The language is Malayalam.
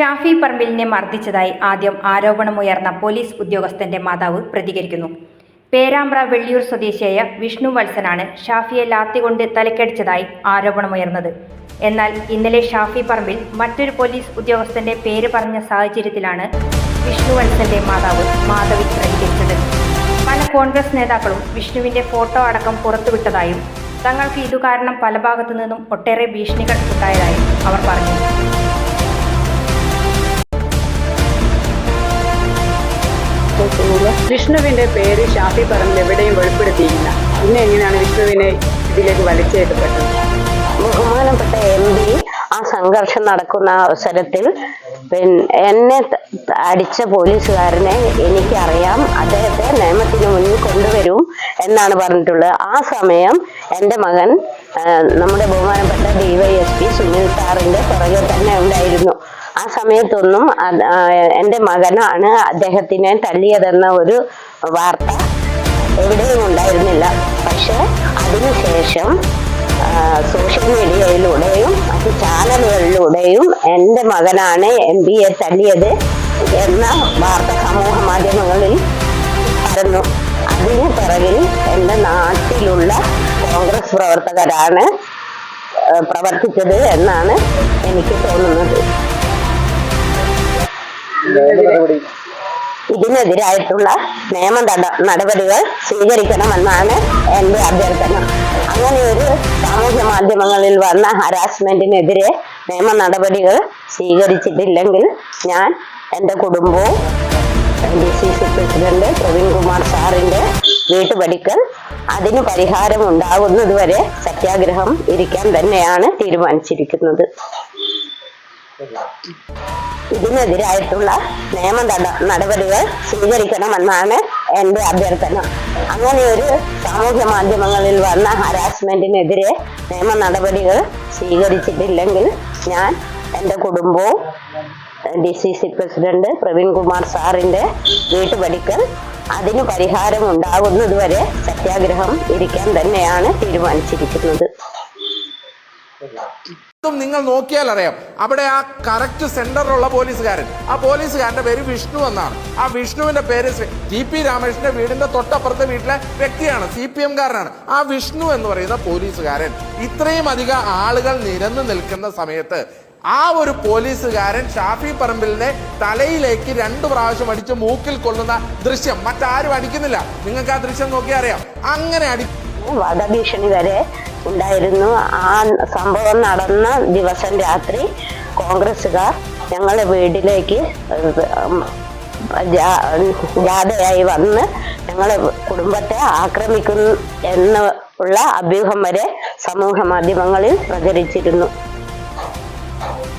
ഷാഫി പറമ്പിലിനെ മർദ്ദിച്ചതായി ആദ്യം ആരോപണമുയർന്ന പോലീസ് ഉദ്യോഗസ്ഥന്റെ മാതാവ് പ്രതികരിക്കുന്നു. പേരാമ്പ്ര വെള്ളിയൂർ സ്വദേശിയായ വിഷ്ണു വത്സനാണ് ഷാഫിയെ ലാത്തികൊണ്ട് തലക്കടിച്ചതായി ആരോപണമുയർന്നത്. എന്നാൽ ഇന്നലെ ഷാഫി പറമ്പിൽ മറ്റൊരു പോലീസ് ഉദ്യോഗസ്ഥന്റെ പേര് പറഞ്ഞ സാഹചര്യത്തിലാണ് വിഷ്ണു വത്സന്റെ മാതാവ് മാധവി പ്രതികരിച്ചത്. പല കോൺഗ്രസ് നേതാക്കളും വിഷ്ണുവിന്റെ ഫോട്ടോ അടക്കം പുറത്തുവിട്ടതായും തങ്ങൾക്ക് ഇതു കാരണം പല ഭാഗത്തു നിന്നും ഒട്ടേറെ ഭീഷണികൾ ഉണ്ടായതായും അവർ പറഞ്ഞു. വിഷ്ണുവിന്റെ പേര് ഷാഫി പറമ്പിൽ എവിടെയും വെളിപ്പെടുത്തിയില്ല. പിന്നെ എങ്ങനെയാണ് വിഷ്ണുവിനെ ഇതിലേക്ക് വലിച്ചേക്കപ്പെട്ടത് ബഹുമാനപ്പെട്ട എം പി ആ സംഘർഷം നടക്കുന്ന അവസരത്തിൽ പിന്നെ എന്നെ അടിച്ച പോലീസുകാരനെ എനിക്കറിയാം. അദ്ദേഹത്തെ നിയമത്തിന് മുന്നിൽ കൊണ്ടുവരും. എന്നാണ് പറഞ്ഞിട്ടുള്ളത്. ആ സമയം എന്റെ മകൻ നമ്മുടെ ബഹുമാനപ്പെട്ട ഡിവൈ എസ് പി സുനിൽ സാറിന്റെ പുറകെ തന്നെ ഉണ്ടായിരുന്നു. ആ സമയത്തൊന്നും എന്റെ മകനാണ് അദ്ദേഹത്തിനെ തല്ലിയതെന്ന ഒരു വാർത്ത എവിടെയും ഉണ്ടായിരുന്നില്ല. പക്ഷെ അതിനുശേഷം സോഷ്യൽ മീഡിയയിലൂടെയും മറ്റ് ചാനലുകളിലൂടെയും എന്റെ മകനാണ് എം ബി എ തല്ലിയത് എന്ന വാർത്ത സമൂഹ മാധ്യമങ്ങളിൽ പരന്നു. അതിന് പിറകിൽ എന്റെ നാട്ടിലുള്ള കോൺഗ്രസ് പ്രവർത്തകരാണ് പ്രവർത്തിച്ചത് എന്നാണ് എനിക്ക് തോന്നുന്നത്. ഇതിനെതിരായിട്ടുള്ള നിയമ നട- നടപടികൾ സ്വീകരിക്കണമെന്നാണ് എന്റെ അഭ്യർത്ഥന. അങ്ങനെ ഒരു സാമൂഹ്യ മാധ്യമങ്ങളിൽ വന്ന ഹരാസ്മെന്റിനെതിരെ നിയമ നടപടികൾ സ്വീകരിച്ചിട്ടില്ലെങ്കിൽ ഞാൻ എന്റെ കുടുംബവും D C C president Praveen Kumar വീട്ടുപടിക്കൽ അതിന് പരിഹാരം ഉണ്ടാകുന്നതുവരെ സത്യാഗ്രഹം ഇരിക്കാൻ തന്നെയാണ് തീരുമാനിച്ചിരിക്കുന്നത്. ഇതിനെതിരായിട്ടുള്ള നിയമ നട- നടപടികൾ സ്വീകരിക്കണമെന്നാണ് എന്റെ അഭ്യർത്ഥന. അങ്ങനെ ഒരു സാമൂഹ്യ മാധ്യമങ്ങളിൽ വന്ന ഹരാസ്മെന്റിനെതിരെ നിയമ നടപടികൾ സ്വീകരിച്ചിട്ടില്ലെങ്കിൽ ഞാൻ എന്റെ കുടുംബവും D C C president Praveen Kumar സാറിന്റെ വീട്ടുപടിക്കൽ. അതിന് പരിഹാരം ഉണ്ടാകുന്നതുവരെ സത്യാഗ്രഹം ഇരിക്കാൻ തന്നെയാണ് തീരുമാനിച്ചിരിക്കുന്നത്. നിങ്ങൾ നോക്കിയാൽ അറിയാം. അവിടെ ആ കറക്റ്റ് സെന്ററിലുള്ള പോലീസുകാരൻ. ആ പോലീസുകാരന്റെ പേര് വിഷ്ണു എന്നാണ്. ആ വിഷ്ണുവിന്റെ പേര് ടി പി രാമകൃഷ്ണന്റെ വീടിന്റെ തൊട്ടപ്പുറത്തെ വീട്ടിലെ വ്യക്തിയാണ് സി പി എംകാരനാണ് ആ വിഷ്ണു എന്ന് പറയുന്ന പോലീസുകാരൻ ഇത്രയും അധികം ആളുകൾ നിരന്നു നിൽക്കുന്ന സമയത്ത് ആ ഒരു പോലീസുകാരൻ ഷാഫി പറമ്പിലിനെ തലയിലേക്ക് രണ്ടു പ്രാവശ്യം അടിച്ച് മൂക്കിൽ കൊള്ളുന്ന ദൃശ്യം മറ്റാരും അടിക്കുന്നില്ല. നിങ്ങൾക്ക് ആ ദൃശ്യം നോക്കി അറിയാം. അങ്ങനെ അടി വധഭീഷണി വരെ ഉണ്ടായിരുന്നു. ആ സംഭവം നടന്ന ദിവസം രാത്രി കോൺഗ്രസ്സുകാർ ഞങ്ങളുടെ വീട്ടിലേക്ക് ജാഥയായി വന്ന് ഞങ്ങളെ കുടുംബത്തെ ആക്രമിക്കുന്നു എന്ന് ഉള്ള അഭ്യൂഹം വരെ സമൂഹ മാധ്യമങ്ങളിൽ പ്രചരിച്ചിരുന്നു. 아, 아.